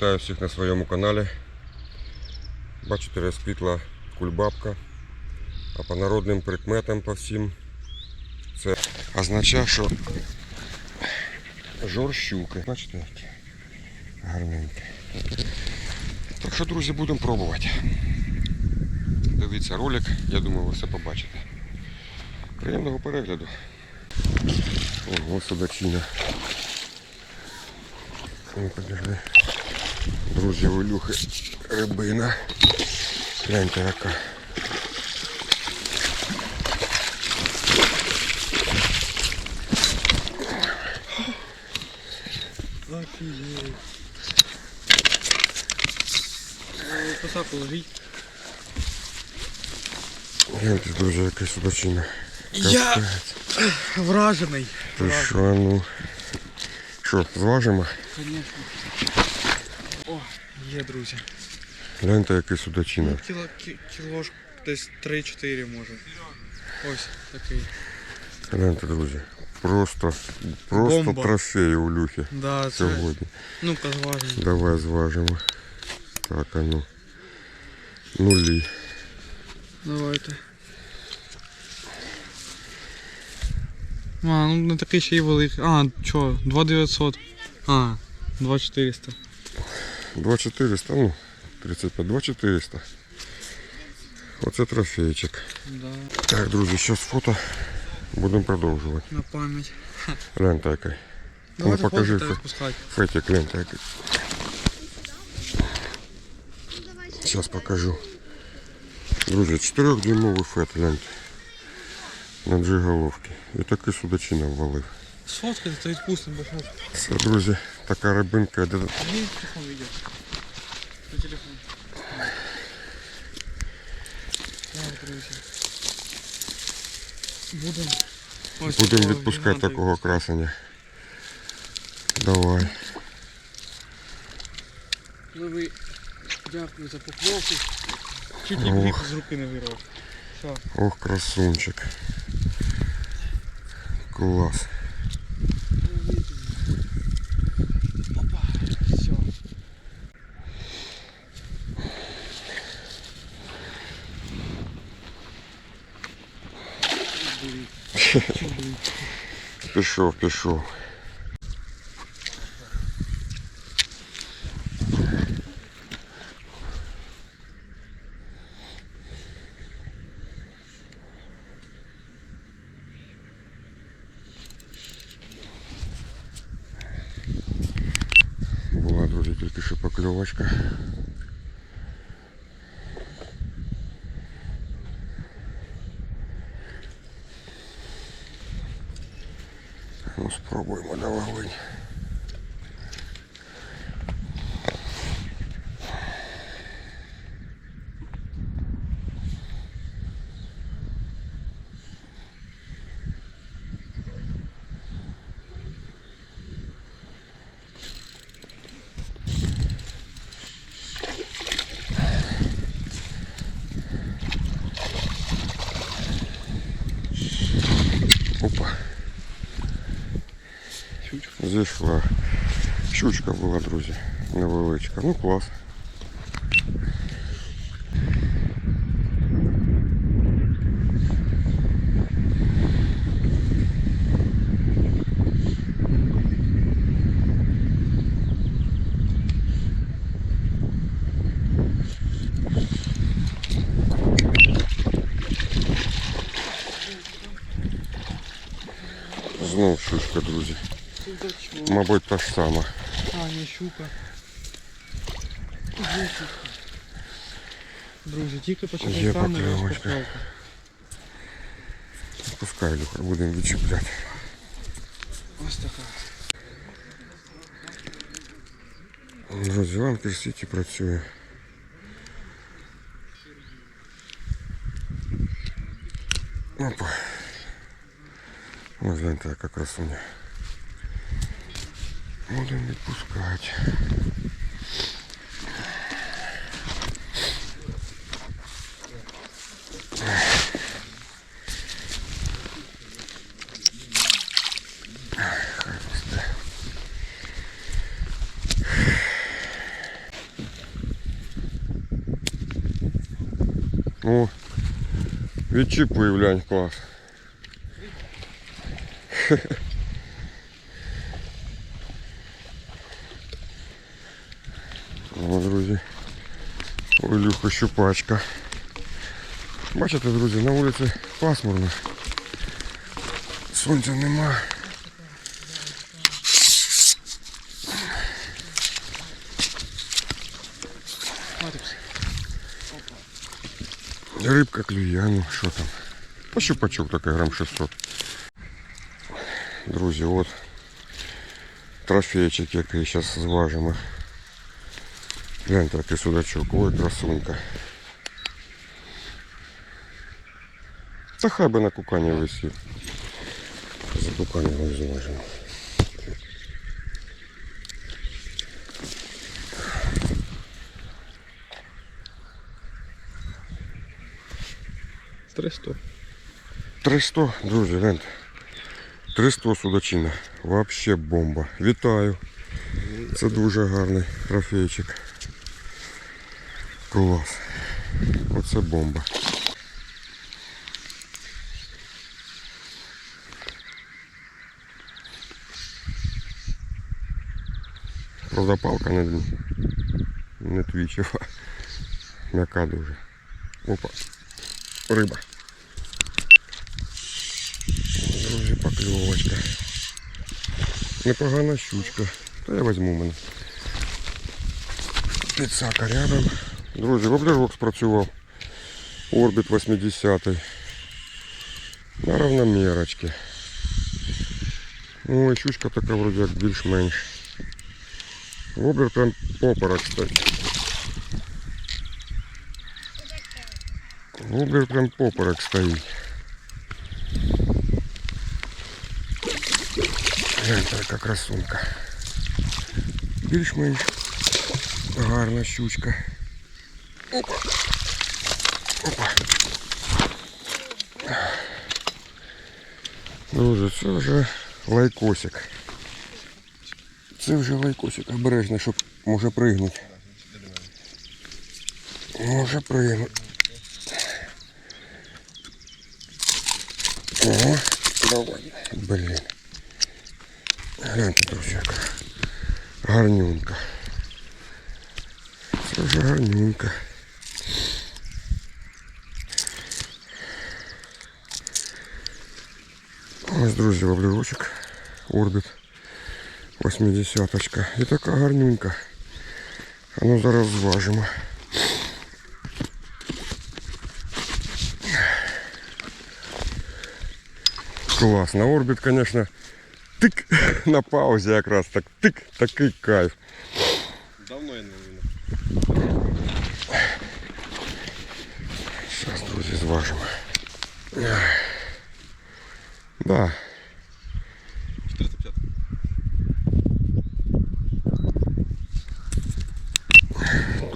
Вітаю всіх на своєму каналі. Бачите, розквітла кульбабка. А по народним прикметам по всім це означає, що жор щуки. Бачите, які гарненькі. Так що, друзі, будемо пробувати. Дивіться ролик, я думаю, ви все побачите. Приємного перегляду. Ого, судачина. Ну, подожди. Друзі, у Ілюхи рибина. Гляньте яка. Офігеть. Посаку лежить. Гляньте, друзі, яка судачина. Я Капець. вражений. Ти що, ну. Що, зважимо? Звісно. О, є, друзі. Гляньте, який судачина. Ну, кіло, кі, кіло ж десь 3-4 може. Ось такий. Гляньте, друзі. Просто, просто Бомба. трофей у Люхи Да, це... сьогодні. Ну-ка зважимо. Давай зважимо. Так, а ну. Нулі. Давайте. А, ну не такий ще й великий. А, чо, 2900. А, 2400. 2400, ну, 35, 2400. Оце трофейчик. Да, Так, друзі, зараз фото. Будемо продовжувати. на пам'ять. Гляньте який. Давайте покажи, фото фе- розпускати. Фетик, гляньте який. Зараз покажу. Друзі, 4-дюймовий фет, гляньте. На джиголовці. І такий судачина ввалив. Сфоткати, то відпустимо, бо що. Це, друзі, така рибинка. де- Мені телефон веде. На телефон. Так, друзі. Будемо. Ось Будемо такого відпускати гіганта такого красення. Давай. Пливи. Дякую за покльовку. Чуть Ох. і гріх з руки не вирвав. Все. Ох, красунчик. Клас. Пішов, пішов. Була, друзі, тільки що покльовочка. Зійшла. Щучка була, друзі. Невеличка. Ну клас. Знов щучка, друзі. Судачок. Мабуть, та ж сама. А, не щука. Є щука. Друзі, тільки почали Є камеру покльовочка. розпаковка. Пускай, Люха, будемо відчіпляти. Ось така. Друзі, Ланкер Сіті працює. Опа. Ось гляньте, яка красуня. будемо відпускати. О, відчіпив, глянь, клас. щупачка. Бачите, друзі, на вулиці пасмурно. Сонця нема. Рибка клює, а ну що там? Та щупачок такий грам 600. Друзі, от трофейчик, який зараз зважимо. Гляньте, який судачок, ой, красунька. Та хай би на кукані висів. За кукані його зважимо. Триста. 300, друзі, гляньте. 300 судачина. Вообще бомба. Вітаю. Це дуже гарний трофейчик. Клас. Оце бомба. Правда, палка не, не твічева. М'яка дуже. Опа. Риба. Друзі, покльовочка. Непогана щучка. Та я візьму мене. Підсака рядом. Друзі, воблерок спрацював. Орбіт 80 На равномірочці. Ну і щучка така вроді як більш-менш. Воблер прям поперек стоїть. Воблер прям поперек стоїть. Гляньте, яка красунка. Більш-менш гарна щучка. Опа. Опа. Друзі, це вже лайкосик. Це вже лайкосик обережно, щоб може пригнути. Може пригнути. Ого, давай. Блін. Гляньте, друзі, яка гарнюнка. Це вже гарнюнка. Ось, друзі, воблерочок. Орбіт. 80-очка. І така гарнюнка. А ну зараз зважимо. Клас. На орбіт, звісно, тик на паузі якраз так тик, такий кайф. Давно я не винен. Зараз, друзі, зважимо.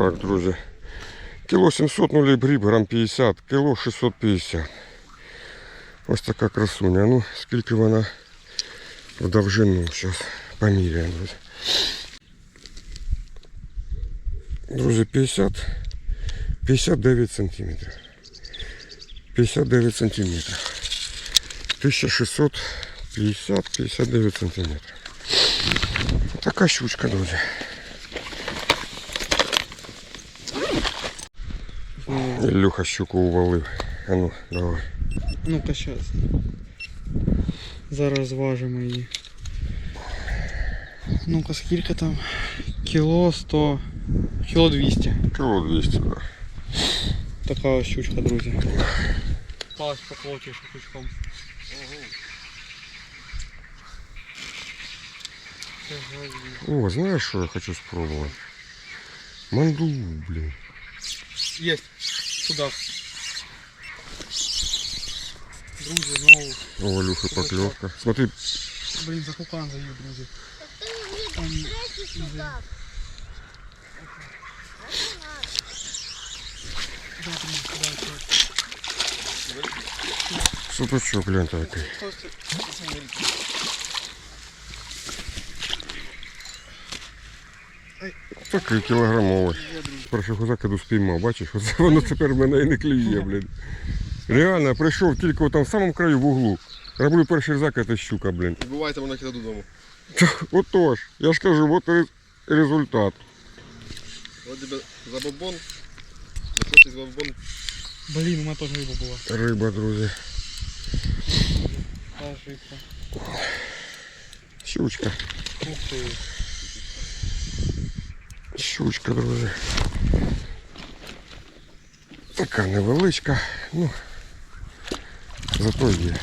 Так, друзі. Кіло 700 нулів гріб, грам 50, кіло 650. Ось така красуня. Ну, скільки вона в довжину. Зараз поміряємо, друзі. Друзі, 50, 59 сантиметрів. 59 сантиметрів. 1650, 59 сантиметрів. Така щучка, друзі. Ілюха щуку увалив. А ну, давай. Ну-ка щас. Зараз зважимо її. Ну-ка, скільки там? Кіло 100. Кіло 200. Кіло 200, да. Така ось щучка, друзі. Палась поклочив шукачком. О, знаєш, що я хочу спробувати? Мандулу, блін. Есть. Судак. Друзі, знову. О, Люха, поклевка. Смотри, Блін, за кукан заїв, друзі. Там, да, блін, куди це? судачок, гляньте який. Такий кілограмовий. Першого закиду спіймав, бачиш, оце воно тепер мене і не клює, блін. Реально, прийшов тільки там в самому краю в углу. Роблю перший закид і щука, блін. Бувайте вона кида додому. Отож, я ж кажу, от і результат. От тебе забобон. Заходить забобон. Блін, у мене теж риба була. Риба, друзі. Щучка. Ух ти. Щучка, друзі. Така невеличка, ну зато є.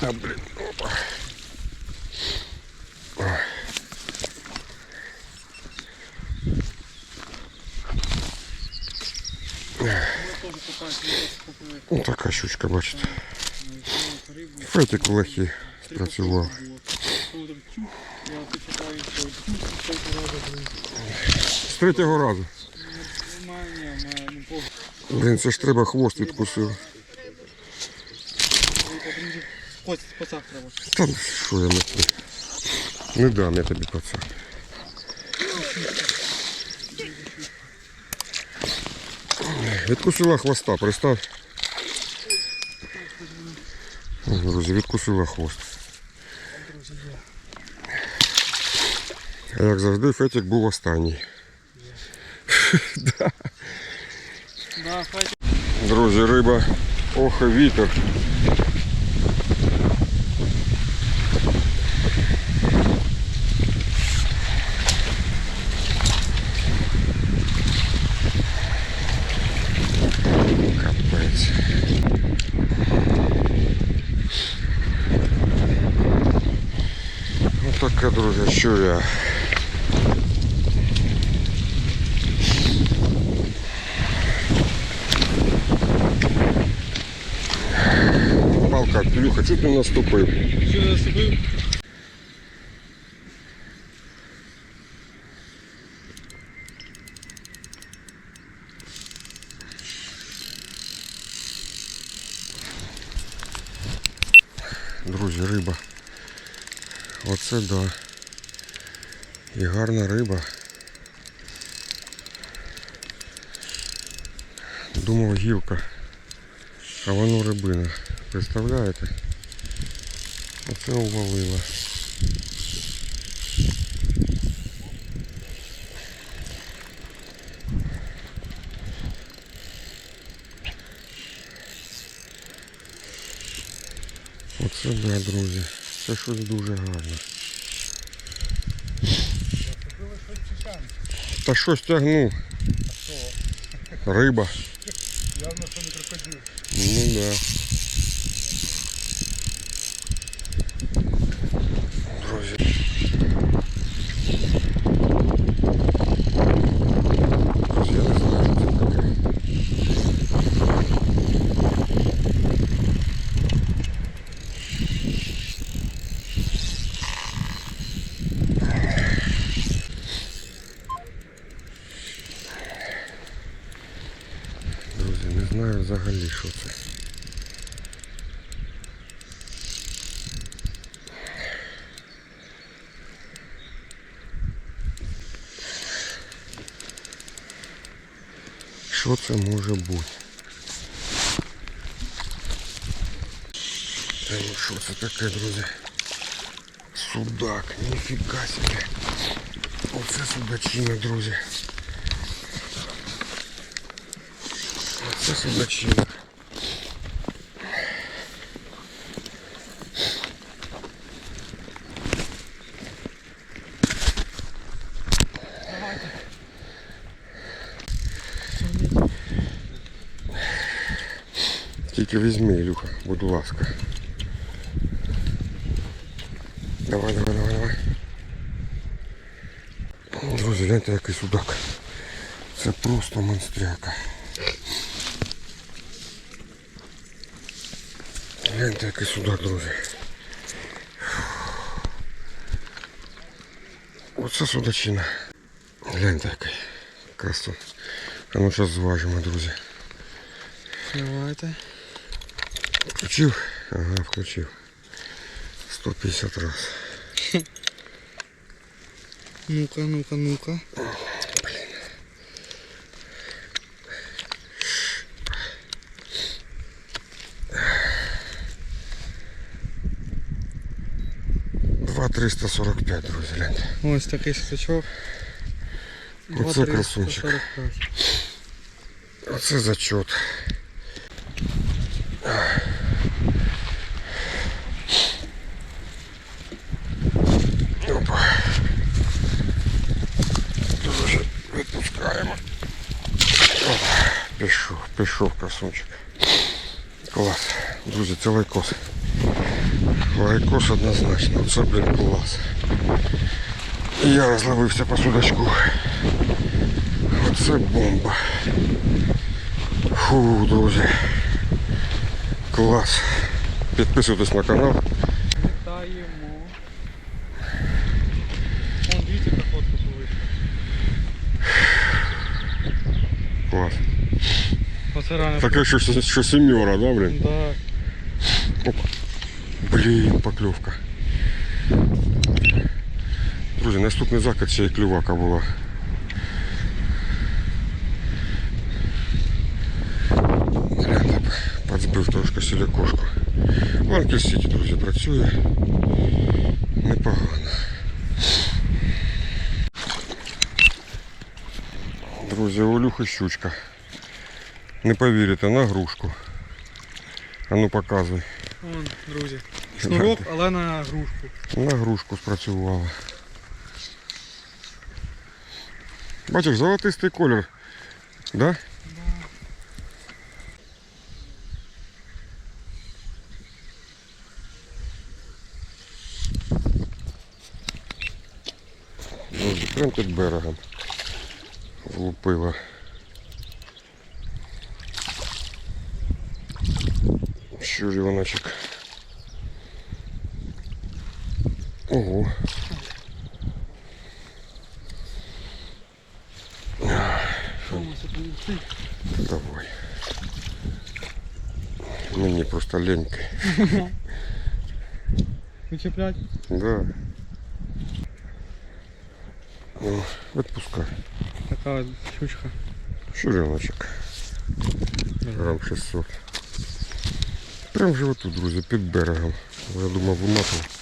Та блін. Опа. Ой. Ну, така щучка, бачите. Фетик в лохі спрацював. Третього разу. Ну. Блін, це ж треба хвост відкусив. Та ну, що я не Не дам я тобі пацан. Відкусила хвоста, пристав. Друзі, відкусила хвост. А як завжди, Фетик був останній. Да, хай. Друзі, риба, ох і вітер. Пілюха, чуть не наступив. Що засипив? Друзі, риба. Оце да. І гарна риба. Думав гілка. А воно рибина. Представляєте? Оце увалило. Оце да, друзі. Це щось дуже гарне. Та щось тягнув. Риба. Явно, що не крокодил. Ну да. взагалі, що це. Що це може бути? Та ну що це таке, друзі? Судак, ніфіга себе. Оце судачина, друзі. Оце судачина. Тільки візьми, Ілюха, будь ласка. Давай, давай, давай, давай. Друзі, гляньте, який судак. Це просто монстряка. Гляньте, який судак, друзі. Оце судачина. Гляньте, який. Красот. А ну зараз зважимо, друзі. Давайте. Включив? Ага, включив. 150 раз. Ну-ка, ну-ка, ну-ка. Два 345, друзі, гляньте. Ось такий сачок. Оце красунчик. 2,345. Оце зачет. Опа. Дуже відпускаємо. Опа. Пішов, пішов красунчик. Клас. Друзі, це лайкос. Лайкос однозначно. Це, блін, клас. І я розловився по судачку. Оце бомба. Фу, друзі. Клас. Підписуйтесь на канал. Вітаємо. Вон, дивіться, яка фотка повийшла. Клас. Оце реально. Таке, що, що, що сімьора, да, блін? Да. Блін, покльовка. Друзі, наступний закид ще й клювака була. Гляньте, подзбив трошки сілякошку. Ланкер Сіті, друзі, працює. Непогано. Друзі, у Люхи щучка. Не повірите, на грушку. А ну показуй. Вон, друзі. Шнурок, але на грушку. На грушку спрацювала. Бачиш, золотистий колір. Да? Друзі, прям під берегом. Влупила. Щуріваночок. Ого. Давай. Мені просто ленька. Вичеплять? Да. Ну, відпускай. Така щучка. Щуриночок. Грам 600. Прям же отут, друзі, під берегом. Я думав, виматував.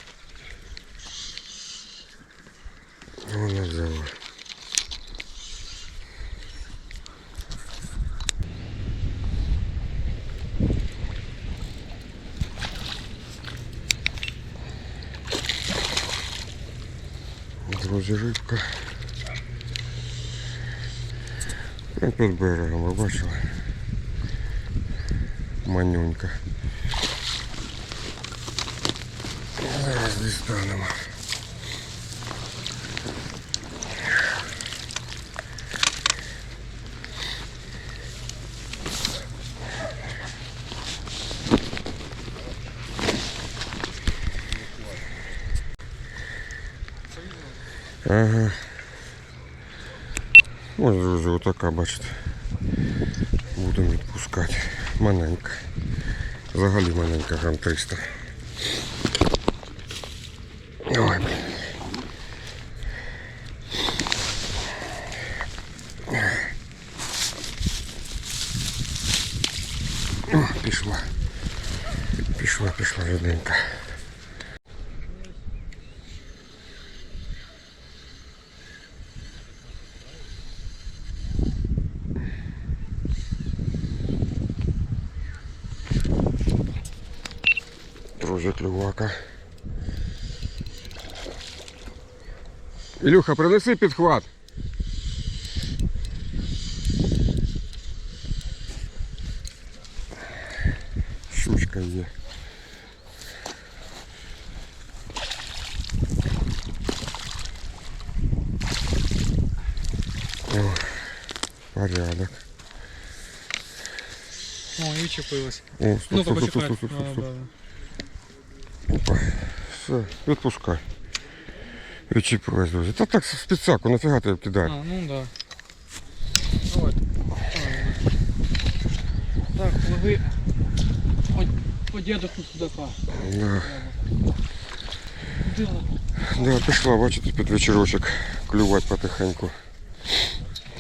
Друзі, рибка. Ну, під берегом, ви бачили? Манюнька. Зараз дістанемо. Ага. Ось, друзі, отака, бачите. Будемо відпускати. Маленька. Взагалі маленька, грам 300. Ой, блін. Ілюха, принеси підхват. Щучка є. О, порядок. О, і чепилась. О, стоп, Ну, стоп, стоп, почекай. стоп, стоп, стоп, А, стоп. да. Опа. Все, відпускай. Відчіпилась, друзі. Та так з підсаку, нафіга ти кидаєш? А, ну да. Давай. Так, лови по, по дедушку судака. Да. Да, пішла, бачите, під вечірочок клювати потихеньку.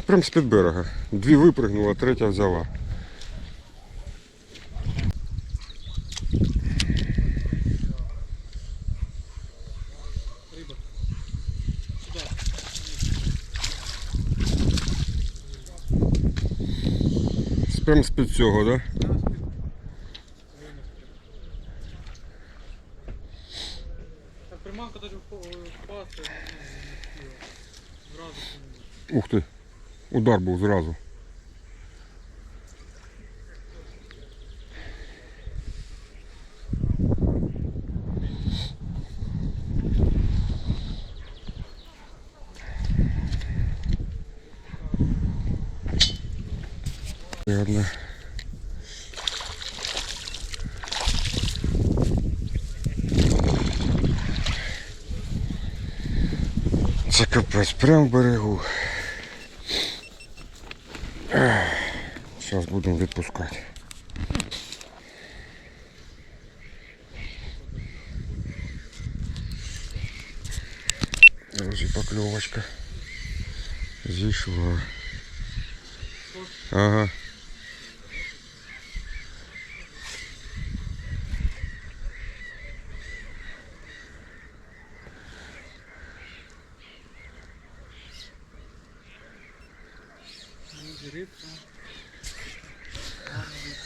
Прям з-під берега. Дві випригнула, третя взяла. З- Прям з-під цього, да? Так приманка даже впасти. Зразу. Ух ти. Удар був зразу. І одна. Це капець, прямо в берегу. Зараз будемо відпускати. Друзі, покльовочка. Зійшла. Ага.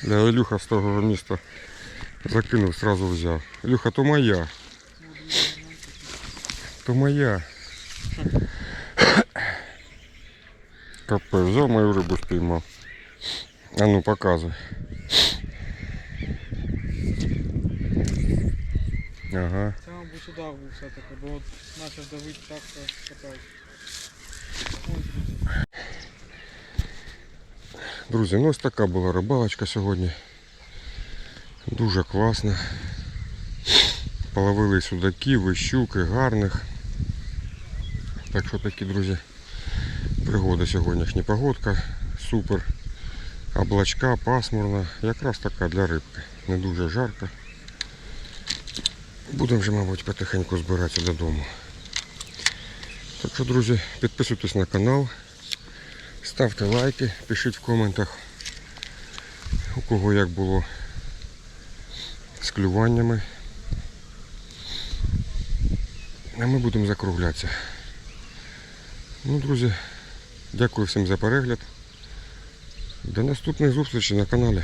Ілюха з того міста закинув, сразу взяв. Ілюха, то моя. То моя. Капець, взяв мою рибу спіймав. А ну показуй. Ага. Це, мабуть, сюди був все-таки, бо от почав давити так, що капець. Друзі, ну ось така була рибалочка сьогодні. Дуже класна. Половили судаків і щуки гарних. Так що такі, друзі, пригода сьогоднішня погодка. Супер. Облачка, пасмурна. Якраз така для рибки. Не дуже жарко. Будемо вже, мабуть, потихеньку збиратися додому. Так що, друзі, підписуйтесь на канал. Ставте лайки, пишіть в коментах, у кого як було з клюваннями. А ми будемо закруглятися. Ну, друзі, дякую всім за перегляд. До наступних зустрічей на каналі.